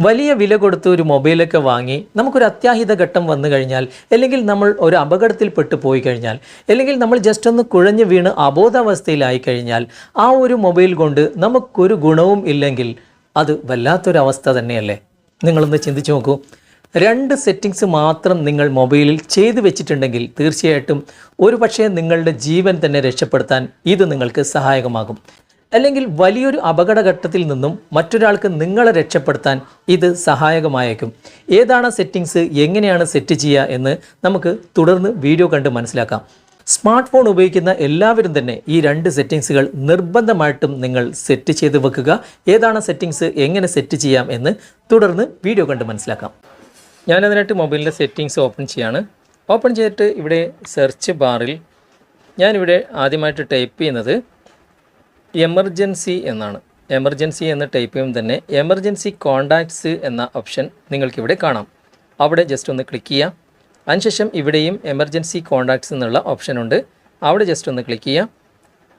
വലിയ വില കൊടുത്ത് ഒരു മൊബൈലൊക്കെ വാങ്ങി നമുക്കൊരു അത്യാഹിത ഘട്ടം വന്നു കഴിഞ്ഞാൽ അല്ലെങ്കിൽ നമ്മൾ ഒരു അപകടത്തിൽ പെട്ടു പോയി കഴിഞ്ഞാൽ അല്ലെങ്കിൽ നമ്മൾ ജസ്റ്റ് ഒന്ന് കുഴഞ്ഞു വീണ് അബോധാവസ്ഥയിലായി കഴിഞ്ഞാൽ ആ ഒരു മൊബൈൽ കൊണ്ട് നമുക്കൊരു ഗുണവും ഇല്ലെങ്കിൽ അത് വല്ലാത്തൊരവസ്ഥ തന്നെയല്ലേ? നിങ്ങളൊന്ന് ചിന്തിച്ചു നോക്കൂ. രണ്ട് സെറ്റിങ്സ് മാത്രം നിങ്ങൾ മൊബൈലിൽ ചെയ്തു വെച്ചിട്ടുണ്ടെങ്കിൽ തീർച്ചയായിട്ടും ഒരു പക്ഷേ നിങ്ങളുടെ ജീവൻ തന്നെ രക്ഷപ്പെടുത്താൻ ഇത് നിങ്ങൾക്ക് സഹായകമാകും. അല്ലെങ്കിൽ വലിയൊരു അപകടഘട്ടത്തിൽ നിന്നും മറ്റൊരാൾക്ക് നിങ്ങളെ രക്ഷപ്പെടുത്താൻ ഇത് സഹായകമായേക്കും. ഏതാണ് സെറ്റിങ്സ് എങ്ങനെയാണ് സെറ്റ് ചെയ്യുക എന്ന് നമുക്ക് തുടർന്ന് വീഡിയോ കണ്ട് മനസ്സിലാക്കാം. സ്മാർട്ട് ഫോൺ ഉപയോഗിക്കുന്ന എല്ലാവരും തന്നെ ഈ രണ്ട് സെറ്റിങ്സുകൾ നിർബന്ധമായിട്ടും നിങ്ങൾ സെറ്റ് ചെയ്ത് വെക്കുക. ഏതാണ് സെറ്റിങ്സ് എങ്ങനെ സെറ്റ് ചെയ്യാം എന്ന് തുടർന്ന് വീഡിയോ കണ്ട് മനസ്സിലാക്കാം. ഞാനതിനായിട്ട് മൊബൈലിന്റെ സെറ്റിങ്സ് ഓപ്പൺ ചെയ്യാണ്. ഓപ്പൺ ചെയ്തിട്ട് ഇവിടെ സെർച്ച് ബാറിൽ ഞാനിവിടെ ആദ്യമായിട്ട് ടൈപ്പ് ചെയ്യുന്നത് എമർജൻസി എന്നാണ്. എമർജൻസി എന്ന് ടൈപ്പ് ചെയ്യുമ്പോൾ തന്നെ എമർജൻസി കോണ്ടാക്ട്സ് എന്ന ഓപ്ഷൻ നിങ്ങൾക്കിവിടെ കാണാം. അവിടെ ജസ്റ്റ് ഒന്ന് ക്ലിക്ക് ചെയ്യാം അതിനുശേഷം ഇവിടെയും എമർജൻസി കോണ്ടാക്ട്സ് എന്നുള്ള ഓപ്ഷൻ ഉണ്ട്. അവിടെ ജസ്റ്റ് ഒന്ന് ക്ലിക്ക് ചെയ്യാം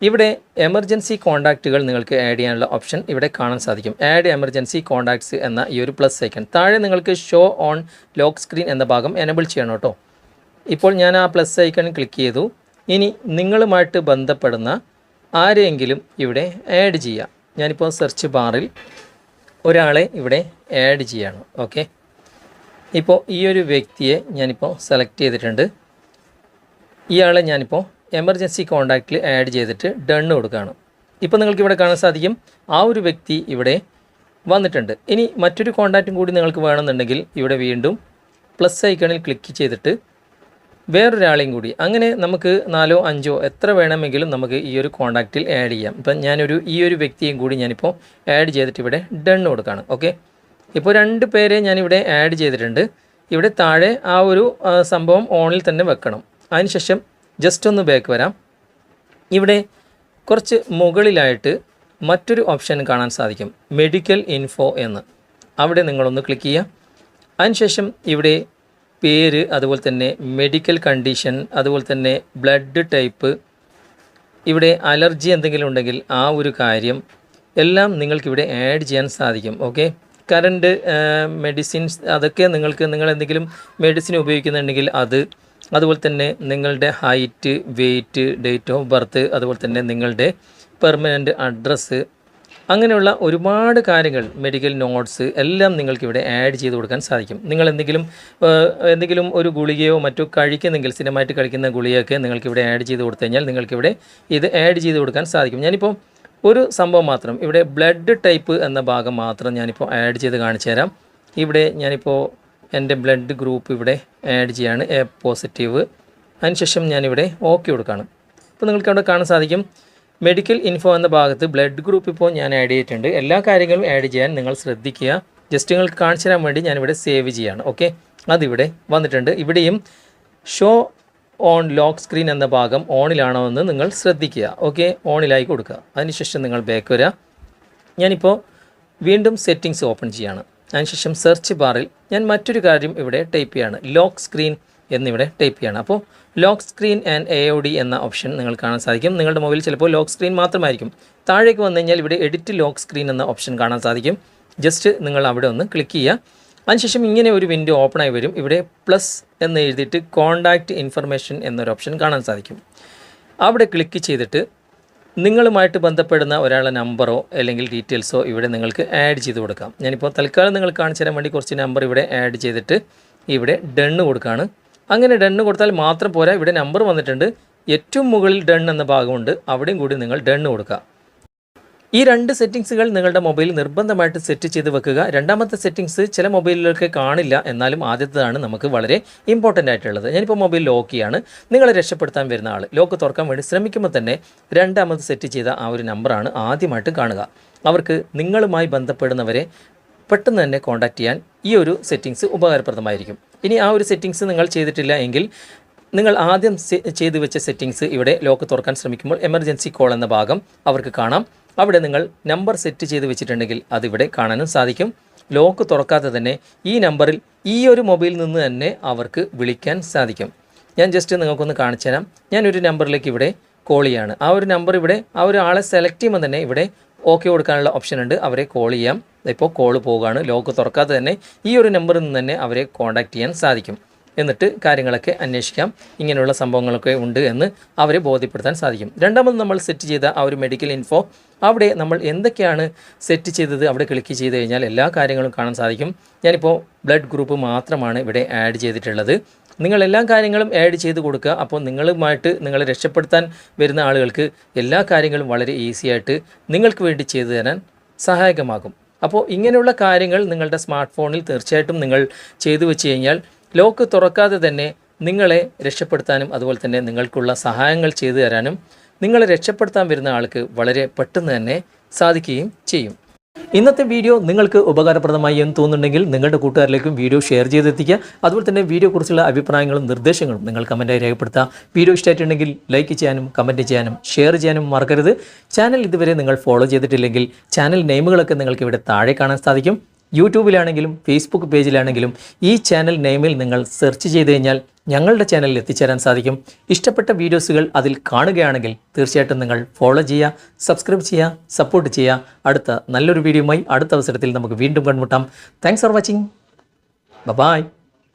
ഇവിടെ എമർജൻസി കോണ്ടാക്റ്റുകൾ നിങ്ങൾക്ക് ആഡ് ചെയ്യാനുള്ള ഓപ്ഷൻ ഇവിടെ കാണാൻ സാധിക്കും. ആഡ് എമർജൻസി കോണ്ടാക്ട്സ് എന്ന ഈ ഒരു പ്ലസ് ഐക്കൺ താഴെ നിങ്ങൾക്ക് ഷോ ഓൺ ലോക്ക് സ്ക്രീൻ എന്ന ഭാഗം എനബിൾ ചെയ്യണം കേട്ടോ. ഇപ്പോൾ ഞാൻ ആ പ്ലസ് ഐക്കൺ ക്ലിക്ക് ചെയ്തു. ഇനി നിങ്ങളുമായിട്ട് ബന്ധപ്പെടുന്ന ആരെയെങ്കിലും ഇവിടെ ആഡ് ചെയ്യാം. ഞാനിപ്പോൾ സെർച്ച് ബാറിൽ ഒരാളെ ഇവിടെ ആഡ് ചെയ്യാണ് ഓക്കെ ഇപ്പോൾ ഈ ഒരു വ്യക്തിയെ ഞാനിപ്പോൾ സെലക്ട് ചെയ്തിട്ടുണ്ട്. ഇയാളെ ഞാനിപ്പോൾ എമർജൻസി കോണ്ടാക്റ്റിൽ ആഡ് ചെയ്തിട്ട് ഡണ്ണ് കൊടുക്കുകയാണ്. ഇപ്പോൾ നിങ്ങൾക്ക് ഇവിടെ കാണാൻ സാധിക്കും ആ ഒരു വ്യക്തി ഇവിടെ വന്നിട്ടുണ്ട്. ഇനി മറ്റൊരു കോണ്ടാക്റ്റും കൂടി നിങ്ങൾക്ക് വേണമെന്നുണ്ടെങ്കിൽ ഇവിടെ വീണ്ടും പ്ലസ് ഐക്കണിൽ ക്ലിക്ക് ചെയ്തിട്ട് വേറൊരാളെയും കൂടി. അങ്ങനെ നമുക്ക് നാലോ അഞ്ചോ എത്ര വേണമെങ്കിലും നമുക്ക് ഈ ഒരു കോണ്ടാക്റ്റിൽ ആഡ് ചെയ്യാം. ഇപ്പം ഞാനൊരു ഈ ഒരു വ്യക്തിയും കൂടി ഞാനിപ്പോൾ ആഡ് ചെയ്തിട്ട് ഇവിടെ ഡൺ കൊടുക്കുകയാണ് ഓക്കെ ഇപ്പോൾ രണ്ട് പേരെ ഞാനിവിടെ ആഡ് ചെയ്തിട്ടുണ്ട്. ഇവിടെ താഴെ ആ ഒരു സംഭവം ഓണിൽ തന്നെ വെക്കണം. അതിനുശേഷം ജസ്റ്റ് ഒന്ന് ബാക്ക് വരാം. ഇവിടെ കുറച്ച് മുകളിലായിട്ട് മറ്റൊരു ഓപ്ഷൻ കാണാൻ സാധിക്കും. മെഡിക്കൽ ഇൻഫോ എന്ന്. അവിടെ നിങ്ങളൊന്ന് ക്ലിക്ക് ചെയ്യുക. അതിനുശേഷം ഇവിടെ പേര് അതുപോലെ തന്നെ മെഡിക്കൽ കണ്ടീഷൻ അതുപോലെ തന്നെ ബ്ലഡ് ടൈപ്പ് ഇവിടെ അലർജി എന്തെങ്കിലും ഉണ്ടെങ്കിൽ ആ ഒരു കാര്യം എല്ലാം നിങ്ങൾക്കിവിടെ ആഡ് ചെയ്യാൻ സാധിക്കും ഓക്കെ കറണ്ട് മെഡിസിൻസ് അതൊക്കെ നിങ്ങൾക്ക് നിങ്ങൾ എന്തെങ്കിലും മെഡിസിൻ ഉപയോഗിക്കുന്നുണ്ടെങ്കിൽ അത് അതുപോലെ തന്നെ നിങ്ങളുടെ height weight date of birth അതുപോലെ തന്നെ നിങ്ങളുടെ പെർമനന്റ് അഡ്രസ്സ് അങ്ങനെയുള്ള ഒരുപാട് കാര്യങ്ങൾ മെഡിക്കൽ നോട്ട്സ് എല്ലാം നിങ്ങൾക്ക് ഇവിടെ ആഡ് ചെയ്ത് കൊടുക്കാൻ സാധിക്കും. നിങ്ങൾ എന്തെങ്കിലും എന്തെങ്കിലും ഒരു ഗുളികയോ മറ്റോ കഴിക്കുന്നെങ്കിൽ സ്ഥിരമായിട്ട് കഴിക്കുന്ന ഗുളികയൊക്കെ നിങ്ങൾക്ക് ഇവിടെ ആഡ് ചെയ്ത് കൊടുത്തു കഴിഞ്ഞാൽ നിങ്ങൾക്കിവിടെ ഇത് ആഡ് ചെയ്ത് കൊടുക്കാൻ സാധിക്കും. ഞാനിപ്പോൾ ഒരു സംഭവം മാത്രം ഇവിടെ ബ്ലഡ് ടൈപ്പ് എന്ന ഭാഗം മാത്രം ഞാനിപ്പോൾ ആഡ് ചെയ്ത് കാണിച്ചു തരാം. ഇവിടെ ഞാനിപ്പോൾ എന്റെ ബ്ലഡ് ഗ്രൂപ്പ് ഇവിടെ ആഡ് ചെയ്യാണ് എ പോസിറ്റീവ് അതിനുശേഷം ഞാനിവിടെ ഓക്കെ കൊടുക്കുകയാണ് അപ്പോൾ നിങ്ങൾക്ക് അവിടെ കാണാൻ സാധിക്കും. മെഡിക്കൽ ഇൻഫോ എന്ന ഭാഗത്ത് ബ്ലഡ് ഗ്രൂപ്പ് ഇപ്പോൾ ഞാൻ ആഡ് ചെയ്തിട്ടുണ്ട്. എല്ലാ കാര്യങ്ങളും ആഡ് ചെയ്യാൻ നിങ്ങൾ ശ്രദ്ധിക്കുക. ജസ്റ്റ് നിങ്ങൾക്ക് കാണിച്ചു തരാൻ വേണ്ടി ഞാനിവിടെ സേവ് ചെയ്യാണ്. ഓക്കെ അതിവിടെ വന്നിട്ടുണ്ട്. ഇവിടെയും ഷോ ഓൺ ലോക്ക് സ്ക്രീൻ എന്ന ഭാഗം ഓണിലാണോ എന്ന് നിങ്ങൾ ശ്രദ്ധിക്കുക. ഓക്കെ ഓണിലായി കൊടുക്കുക. അതിനുശേഷം നിങ്ങൾ ബാക്ക് വരിക. ഞാനിപ്പോൾ വീണ്ടും സെറ്റിങ്സ് ഓപ്പൺ ചെയ്യാണ്. അതിനുശേഷം സെർച്ച് ബാറിൽ ഞാൻ മറ്റൊരു കാര്യം ഇവിടെ ടൈപ്പ് ചെയ്യാണ്. ലോക്ക് സ്ക്രീൻ എന്നിവിടെ ടൈപ്പ് ചെയ്യണം. അപ്പോൾ lock screen and A O D എന്ന ഓപ്ഷൻ നിങ്ങൾ കാണാൻ സാധിക്കും. നിങ്ങളുടെ മൊബൈൽ ചിലപ്പോൾ ലോക്ക് സ്ക്രീൻ മാത്രമായിരിക്കും. താഴേക്ക് വന്നു കഴിഞ്ഞാൽ ഇവിടെ എഡിറ്റ് ലോക്ക് സ്ക്രീൻ എന്ന ഓപ്ഷൻ കാണാൻ സാധിക്കും. ജസ്റ്റ് നിങ്ങൾ അവിടെ ഒന്ന് ക്ലിക്ക് ചെയ്യുക. അതിനുശേഷം ഇങ്ങനെ ഒരു വിൻഡോ ഓപ്പൺ ആയി വരും. ഇവിടെ പ്ലസ് എന്ന് എഴുതിയിട്ട് കോൺടാക്റ്റ് ഇൻഫർമേഷൻ എന്നൊരു ഓപ്ഷൻ കാണാൻ സാധിക്കും. അവിടെ ക്ലിക്ക് ചെയ്തിട്ട് നിങ്ങളുമായിട്ട് ബന്ധപ്പെടുന്ന ഒരാളുടെ നമ്പറോ അല്ലെങ്കിൽ ഡീറ്റെയിൽസോ ഇവിടെ നിങ്ങൾക്ക് ആഡ് ചെയ്ത് കൊടുക്കാം. ഞാനിപ്പോൾ തൽക്കാലം നിങ്ങൾ കാണിച്ചു തരാൻ വേണ്ടി കുറച്ച് നമ്പർ ഇവിടെ ആഡ് ചെയ്തിട്ട് ഇവിടെ ഡണ്ണ് കൊടുക്കുകയാണ്. അങ്ങനെ ഡൺ കൊടുത്താൽ മാത്രം പോരാ. ഇവിടെ നമ്പർ വന്നിട്ടുണ്ട്. ഏറ്റവും മുകളിൽ ഡൺ എന്ന ഭാഗമുണ്ട്. അവിടെയും കൂടി നിങ്ങൾ ഡൺ കൊടുക്കുക. ഈ രണ്ട് സെറ്റിങ്സുകൾ നിങ്ങളുടെ മൊബൈൽ നിർബന്ധമായിട്ട് സെറ്റ് ചെയ്ത് വെക്കുക. രണ്ടാമത്തെ സെറ്റിങ്സ് ചില മൊബൈലിലൊക്കെ കാണില്ല. എന്നാലും ആദ്യത്തേതാണ് നമുക്ക് വളരെ ഇമ്പോർട്ടന്റ് ആയിട്ടുള്ളത്. ഞാനിപ്പോൾ മൊബൈൽ ലോക്ക് ചെയ്യാണ്. നിങ്ങളെ രക്ഷപ്പെടുത്താൻ വരുന്ന ആൾ ലോക്ക് തുറക്കാൻ വേണ്ടി ശ്രമിക്കുമ്പോൾ തന്നെ രണ്ടാമത് സെറ്റ് ചെയ്ത ആ ഒരു നമ്പറാണ് ആദ്യമായിട്ട് കാണുക. അവർക്ക് നിങ്ങളുമായി ബന്ധപ്പെടുന്നവരെ പെട്ടെന്ന് തന്നെ കോൺടാക്റ്റ് ചെയ്യാൻ ഈ ഒരു സെറ്റിങ്സ് ഉപകാരപ്രദമായിരിക്കും. ഇനി ആ ഒരു സെറ്റിങ്സ് നിങ്ങൾ ചെയ്തിട്ടില്ല എങ്കിൽ നിങ്ങൾ ആദ്യം ചെയ്തു വെച്ച സെറ്റിങ്സ് ഇവിടെ ലോക്ക് തുറക്കാൻ ശ്രമിക്കുമ്പോൾ എമർജൻസി കോൾ എന്ന ഭാഗം അവർക്ക് കാണാം. അവിടെ നിങ്ങൾ നമ്പർ സെറ്റ് ചെയ്ത് വെച്ചിട്ടുണ്ടെങ്കിൽ അതിവിടെ കാണാനും സാധിക്കും. ലോക്ക് തുറക്കാതെ തന്നെ ഈ നമ്പറിൽ ഈ ഒരു മൊബൈലിൽ നിന്ന് തന്നെ അവർക്ക് വിളിക്കാൻ സാധിക്കും. ഞാൻ ജസ്റ്റ് നിങ്ങൾക്കൊന്ന് കാണിച്ചു തരാം ഞാനൊരു നമ്പറിലേക്ക് ഇവിടെ കോൾ ചെയ്യാണ്. ആ ഒരു നമ്പർ ഇവിടെ ആ ഒരു ആളെ സെലക്ട് ചെയ്യുമ്പോൾ തന്നെ ഇവിടെ ഓക്കെ കൊടുക്കാനുള്ള ഓപ്ഷൻ ഉണ്ട്. അവരെ കോൾ ചെയ്യാം. ഇപ്പോൾ കോൾ പോവുകയാണ്. ലോക്ക് തുറക്കാതെ തന്നെ ഈ ഒരു നമ്പറിൽ നിന്ന് തന്നെ അവരെ കോൺടാക്റ്റ് ചെയ്യാൻ സാധിക്കും. എന്നിട്ട് കാര്യങ്ങളൊക്കെ അന്വേഷിക്കാം. ഇങ്ങനെയുള്ള സംഭവങ്ങളൊക്കെ ഉണ്ട് എന്ന് അവരെ ബോധ്യപ്പെടുത്താൻ സാധിക്കും. രണ്ടാമത് നമ്മൾ സെറ്റ് ചെയ്ത ആ ഒരു മെഡിക്കൽ ഇൻഫോ അവിടെ നമ്മൾ എന്തൊക്കെയാണ് സെറ്റ് ചെയ്തത് അവിടെ ക്ലിക്ക് ചെയ്ത് കഴിഞ്ഞാൽ എല്ലാ കാര്യങ്ങളും കാണാൻ സാധിക്കും. ഞാനിപ്പോൾ ബ്ലഡ് ഗ്രൂപ്പ് മാത്രമാണ് ഇവിടെ ആഡ് ചെയ്തിട്ടുള്ളത്. നിങ്ങൾ എല്ലാ കാര്യങ്ങളും ആഡ് ചെയ്ത് കൊടുക്കുക. അപ്പോൾ നിങ്ങളുമായിട്ട് നിങ്ങളെ രക്ഷപ്പെടുത്താൻ വരുന്ന ആളുകൾക്ക് എല്ലാ കാര്യങ്ങളും വളരെ ഈസി ആയിട്ട് നിങ്ങൾക്ക് വേണ്ടി ചെയ്തു തരാൻ സഹായകമാകും. അപ്പോൾ ഇങ്ങനെയുള്ള കാര്യങ്ങൾ നിങ്ങളുടെ സ്മാർട്ട് ഫോണിൽ തീർച്ചയായിട്ടും നിങ്ങൾ ചെയ്തു വെച്ച് കഴിഞ്ഞാൽ ലോക്ക് തുറക്കാതെ തന്നെ നിങ്ങളെ രക്ഷപ്പെടുത്താനും അതുപോലെ തന്നെ നിങ്ങൾക്കുള്ള സഹായങ്ങൾ ചെയ്തു തരാനും നിങ്ങളെ രക്ഷപ്പെടുത്താൻ വരുന്ന ആൾക്ക് വളരെ പെട്ടെന്ന് തന്നെ സാധിക്കുകയും ചെയ്യും. ഇന്നത്തെ വീഡിയോ നിങ്ങൾക്ക് ഉപകാരപ്രദമായി എന്ന് തോന്നുന്നുണ്ടെങ്കിൽ നിങ്ങളുടെ കൂട്ടുകാരിലേക്കും വീഡിയോ ഷെയർ ചെയ്തെത്തിക്കുക. അതുപോലെ തന്നെ വീഡിയോ കുറിച്ചുള്ള അഭിപ്രായങ്ങളും നിർദ്ദേശങ്ങളും നിങ്ങൾ കമന്റായി രേഖപ്പെടുത്തുക. വീഡിയോ ഇഷ്ടമായിട്ടുണ്ടെങ്കിൽ ലൈക്ക് ചെയ്യാനും കമന്റ് ചെയ്യാനും ഷെയർ ചെയ്യാനും മറക്കരുത്. ചാനൽ ഇതുവരെ നിങ്ങൾ ഫോളോ ചെയ്തിട്ടില്ലെങ്കിൽ ചാനൽ നെയിമുകളൊക്കെ നിങ്ങൾക്ക് ഇവിടെ താഴെ കാണാൻ സാധിക്കും. യൂട്യൂബിലാണെങ്കിലും ഫേസ്ബുക്ക് പേജിലാണെങ്കിലും ഈ ചാനൽ നെയിമിൽ നിങ്ങൾ സെർച്ച് ചെയ്ത് കഴിഞ്ഞാൽ ഞങ്ങളുടെ ചാനലിൽ എത്തിച്ചേരാൻ സാധിക്കും. ഇഷ്ടപ്പെട്ട വീഡിയോസുകൾ അതിൽ കാണുകയാണെങ്കിൽ തീർച്ചയായിട്ടും നിങ്ങൾ ഫോളോ ചെയ്യുക സബ്സ്ക്രൈബ് ചെയ്യുക സപ്പോർട്ട് ചെയ്യുക. അടുത്ത നല്ലൊരു വീഡിയോയുമായി അടുത്ത അവസരത്തിൽ നമുക്ക് വീണ്ടും കണ്ടുമുട്ടാം. Thanks for watching bye